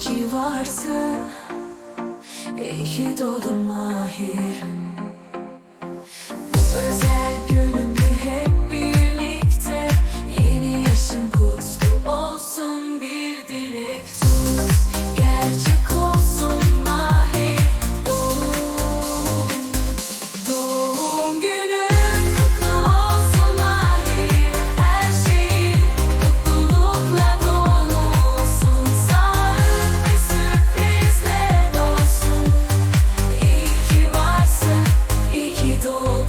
ki varsın İyi ki doğdun Mahir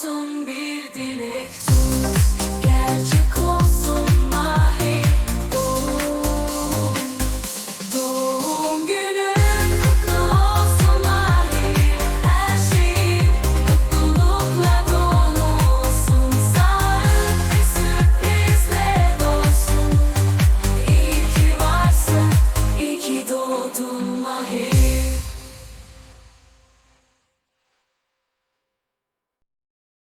zombie.